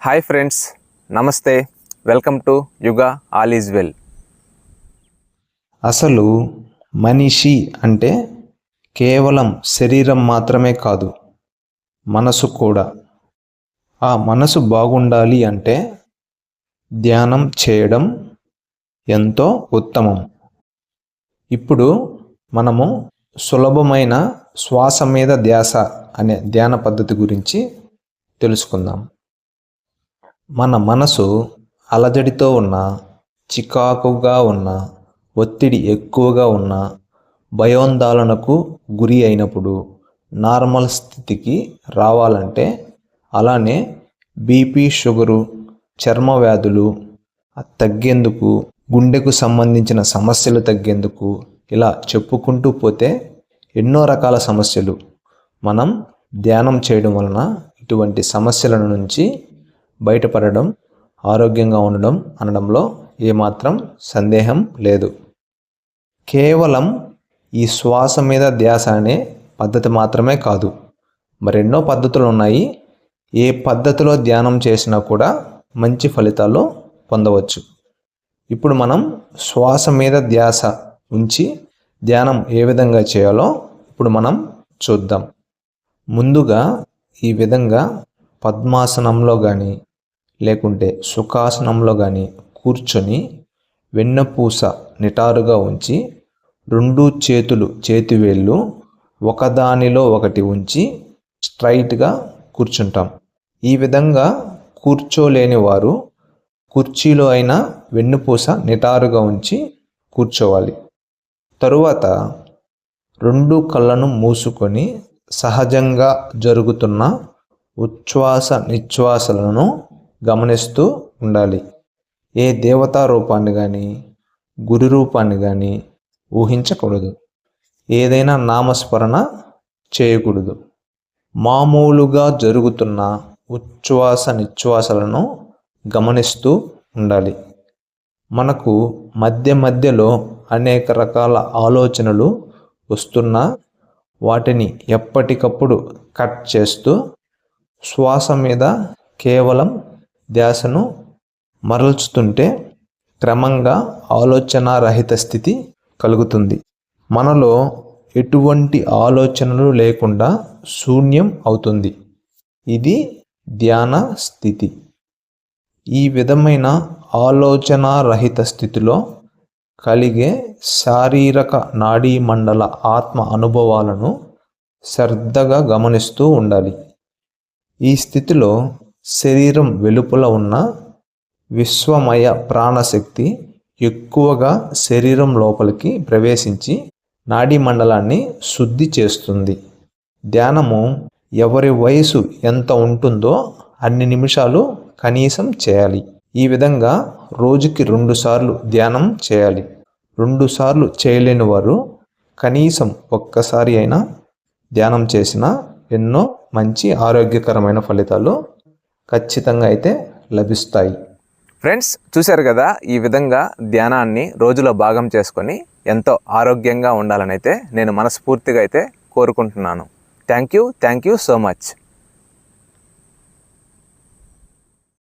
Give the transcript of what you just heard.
Hi friends నమస్తే. Welcome to Yuga all is well. అసలు మనిషి అంటే కేవలం శరీరం మాత్రమే కాదు మనసు కూడా. ఆ మనసు బాగుండాలి అంటే ధ్యానం చేయడం ఎంతో ఉత్తమం. ఇప్పుడు మనము సులభమైన శ్వాస మీద ధ్యాస అనే ధ్యాన పద్ధతి గురించి తెలుసుకుందాం. మన మనసు అలజడితో ఉన్న చికాకుగా ఉన్న ఒత్తిడి ఎక్కువగా ఉన్న భయోందోళనకు గురి అయినప్పుడు నార్మల్ స్థితికి రావాలంటే అలానే బీపీ షుగరు చర్మ వ్యాధులు తగ్గేందుకు గుండెకు సంబంధించిన సమస్యలు తగ్గేందుకు ఇలా చెప్పుకుంటూ పోతే ఎన్నో రకాల సమస్యలు. మనం ధ్యానం చేయడం వలన ఇటువంటి సమస్యల నుంచి బయటపడడం ఆరోగ్యంగా ఉండడం అనడంలో ఏమాత్రం సందేహం లేదు. కేవలం ఈ శ్వాస మీద ధ్యాస అనే పద్ధతి మాత్రమే కాదు. మరెన్నో పద్ధతులు ఉన్నాయి ఏ పద్ధతిలో ధ్యానం చేసినా కూడా మంచి ఫలితాలు పొందవచ్చు. ఇప్పుడు మనం శ్వాస మీద ధ్యాస ఉంచి ధ్యానం ఏ విధంగా చేయాలో ఇప్పుడు మనం చూద్దాం. ముందుగా ఈ విధంగా పద్మాసనంలో కానీ లేకుంటే సుఖాసనంలో కానీ కూర్చొని వెన్నపూస నిటారుగా ఉంచి రెండు చేతులు చేతివేళ్ళు ఒకదానిలో ఒకటి ఉంచి స్ట్రైట్గా కూర్చుంటాం. ఈ విధంగా కూర్చోలేని వారు కుర్చీలో అయినా వెన్నుపూస నిటారుగా ఉంచి కూర్చోవాలి. తరువాత రెండు కళ్ళను మూసుకొని సహజంగా జరుగుతున్న ఉచ్ఛ్వాస నిశ్వాసలను గమనిస్తూ ఉండాలి. ఏ దేవతా రూపాన్ని కానీ గురి రూపాన్ని కానీ ఊహించకూడదు. ఏదైనా నామస్మరణ చేయకూడదు. మామూలుగా జరుగుతున్న ఉచ్ఛ్వాస నిశ్వాసలను గమనిస్తూ ఉండాలి. మనకు మధ్య మధ్యలో అనేక రకాల ఆలోచనలు వస్తున్నా వాటిని ఎప్పటికప్పుడు కట్ చేస్తూ శ్వాస మీద కేవలం ధ్యాసను మరల్చుతుంటే క్రమంగా ఆలోచన రహిత స్థితి కలుగుతుంది. మనలో ఎటువంటి ఆలోచనలు లేకుండా శూన్యం అవుతుంది. ఇది ధ్యాన స్థితి. ఈ విధమైన ఆలోచన రహిత స్థితిలో కలిగే శారీరక నాడీ మండల ఆత్మ అనుభవాలను శ్రద్ధగా గమనిస్తూ ఉండాలి. ఈ స్థితిలో శరీరం వెలుపల ఉన్న విశ్వమయ ప్రాణశక్తి ఎక్కువగా శరీరం లోపలికి ప్రవేశించి నాడీ మండలాన్ని శుద్ధి చేస్తుంది. ధ్యానము ఎవరి వయసు ఎంత ఉంటుందో అన్ని నిమిషాలు కనీసం చేయాలి. ఈ విధంగా రోజుకి రెండుసార్లు ధ్యానం చేయాలి. రెండుసార్లు చేయలేని వారు కనీసం ఒక్కసారి అయినా ధ్యానం చేసిన ఎన్నో మంచి ఆరోగ్యకరమైన ఫలితాలు ఖచ్చితంగా అయితే లభిస్తాయి. ఫ్రెండ్స్ చూశారు కదా ఈ విధంగా ధ్యానాన్ని రోజులో భాగం చేసుకొని ఎంతో ఆరోగ్యంగా ఉండాలని అయితే నేను మనస్ఫూర్తిగా అయితే కోరుకుంటున్నాను. Thank you thank you so much